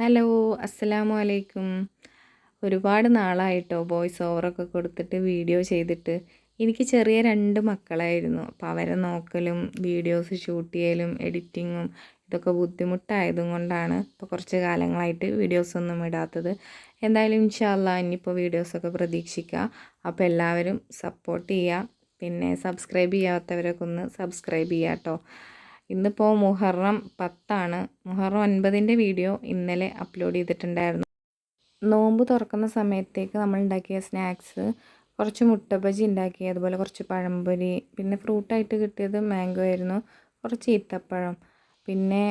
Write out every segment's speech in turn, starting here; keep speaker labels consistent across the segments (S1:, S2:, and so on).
S1: Hello അസ്സലാമു അലൈക്കും. ഒരുപാട് നാളായിട്ടോ വോയിസ് ഓവറൊക്കെ കൊടുത്തിട്ട് വീഡിയോ ചെയ്തിട്ട്. എനിക്ക് ചെറിയ രണ്ട് മക്കളായിരുന്നു. അപ്പോൾ അവരെ നോക്കലും വീഡിയോസ് ഷൂട്ട് ചെയ്യലും എഡിറ്റിങ്ങും ഇതൊക്കെ ബുദ്ധിമുട്ടായതും കൊണ്ടാണ് ഇപ്പോൾ കുറച്ച് കാലങ്ങളായിട്ട് വീഡിയോസൊന്നും ഇടാത്തത്. എന്തായാലും ഇൻഷാല്ല ഇനിയിപ്പോൾ വീഡിയോസൊക്കെ പ്രതീക്ഷിക്കുക അപ്പോൾ എല്ലാവരും സപ്പോർട്ട് ചെയ്യുക പിന്നെ സബ്സ്ക്രൈബ് ചെയ്യാത്തവരൊക്കെ ഒന്ന് സബ്സ്ക്രൈബ് ചെയ്യാം കേട്ടോ ഇന്നിപ്പോൾ മുഹറം പത്താണ്. മുഹറം ഒൻപതിന്റെ വീഡിയോ ഇന്നലെ അപ്ലോഡ് ചെയ്തിട്ടുണ്ടായിരുന്നു. നോമ്പ് തുറക്കുന്ന സമയത്തേക്ക് നമ്മൾ ഉണ്ടാക്കിയ സ്നാക്സ് കുറച്ച് മുട്ട ബജി ഉണ്ടാക്കി അതുപോലെ കുറച്ച് പഴംപൊരി പിന്നെ ഫ്രൂട്ടായിട്ട് കിട്ടിയത് മാംഗോ ആയിരുന്നു കുറച്ച് ഈത്തപ്പഴം പിന്നെ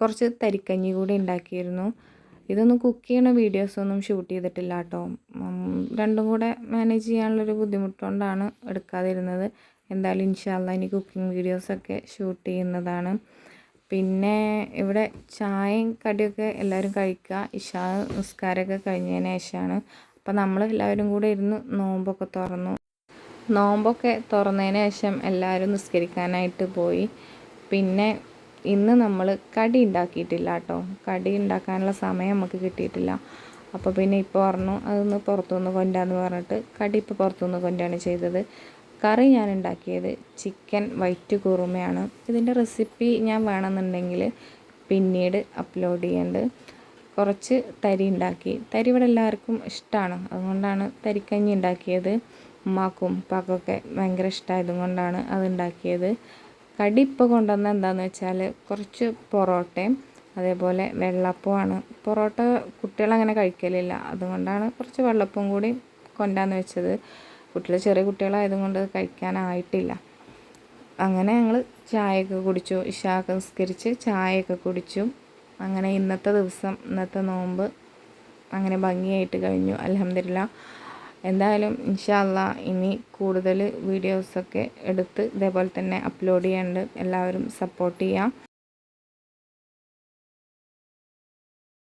S1: കുറച്ച് തരിക്കഞ്ഞി കൂടി ഉണ്ടാക്കിയിരുന്നു. ഇതൊന്നും കുക്ക് ചെയ്യണ വീഡിയോസൊന്നും ഷൂട്ട് ചെയ്തിട്ടില്ല കേട്ടോ. രണ്ടും കൂടെ മാനേജ് ചെയ്യാനുള്ളൊരു ബുദ്ധിമുട്ടുകൊണ്ടാണ് എടുക്കാതിരുന്നത്. എന്തായാലും ഇൻഷാല്ല ഇനി കുക്കിംഗ് വീഡിയോസൊക്കെ ഷൂട്ട് ചെയ്യുന്നതാണ്. പിന്നെ ഇവിടെ ചായയും കടിയൊക്കെ എല്ലാവരും കഴിക്കുക. ഇഷാ നിസ്കാരമൊക്കെ കഴിഞ്ഞതിന് ശേഷമാണ്. അപ്പോൾ നമ്മൾ എല്ലാവരും കൂടെ ഇരുന്ന് നോമ്പൊക്കെ തുറന്നു. നോമ്പൊക്കെ തുറന്നതിന് ശേഷം എല്ലാവരും നിസ്കരിക്കാനായിട്ട് പോയി. പിന്നെ ഇന്ന് നമ്മൾ കടി ഉണ്ടാക്കിയിട്ടില്ല കേട്ടോ. കടി ഉണ്ടാക്കാനുള്ള സമയം നമുക്ക് കിട്ടിയിട്ടില്ല. അപ്പോൾ പിന്നെ ഇപ്പോൾ പറഞ്ഞു അതൊന്ന് പുറത്തുനിന്ന് കൊണ്ടാന്ന് പറഞ്ഞിട്ട് കടി ഇപ്പോൾ പുറത്തുനിന്ന് കൊണ്ടാണ് ചെയ്തത്. കറി ഞാൻ ഉണ്ടാക്കിയത് ചിക്കൻ വൈറ്റ് കുറുമയാണ്. ഇതിന്റെ റെസിപ്പി ഞാൻ വേണമെന്നുണ്ടെങ്കിൽ പിന്നീട് അപ്ലോഡ് ചെയ്യുന്നുണ്ട് കുറച്ച് തരി ഉണ്ടാക്കി. തരി ഇവിടെ എല്ലാവർക്കും ഇഷ്ടമാണ് അതുകൊണ്ടാണ് തരിക്കഞ്ഞി ഉണ്ടാക്കിയത്. ഉമ്മാക്കും ഉപ്പാക്കൊക്കെ ഭയങ്കര ഇഷ്ടമായതുകൊണ്ടാണ് അത് ഉണ്ടാക്കിയത്. കടി ഇപ്പോൾ കൊണ്ടുവന്ന എന്താണെന്ന് വെച്ചാൽ കുറച്ച് പൊറോട്ടയും അതേപോലെ വെള്ളപ്പമാണ് പൊറോട്ട കുട്ടികളങ്ങനെ കഴിക്കലില്ല. അതുകൊണ്ടാണ് കുറച്ച് വെള്ളപ്പവും കൂടി കൊണ്ടാന്ന് വെച്ചത്. കുട്ടികൾ ചെറിയ കുട്ടികളായതുകൊണ്ട് കഴിക്കാനായിട്ടില്ല. അങ്ങനെ ഞങ്ങൾ ചായയൊക്കെ കുടിച്ചു. ഇഷാക്ക് നിസ്കരിച്ച് ചായയൊക്കെ കുടിച്ചു. അങ്ങനെ ഇന്നത്തെ ദിവസം ഇന്നത്തെ നോമ്പ് അങ്ങനെ ഭംഗിയായിട്ട് കഴിഞ്ഞു. അലഹമില്ല എന്തായാലും ഇൻഷാല്ല ഇനി കൂടുതൽ വീഡിയോസൊക്കെ എടുത്ത് ഇതേപോലെ തന്നെ അപ്ലോഡ് ചെയ്യാണ്ട് എല്ലാവരും സപ്പോർട്ട് ചെയ്യാം.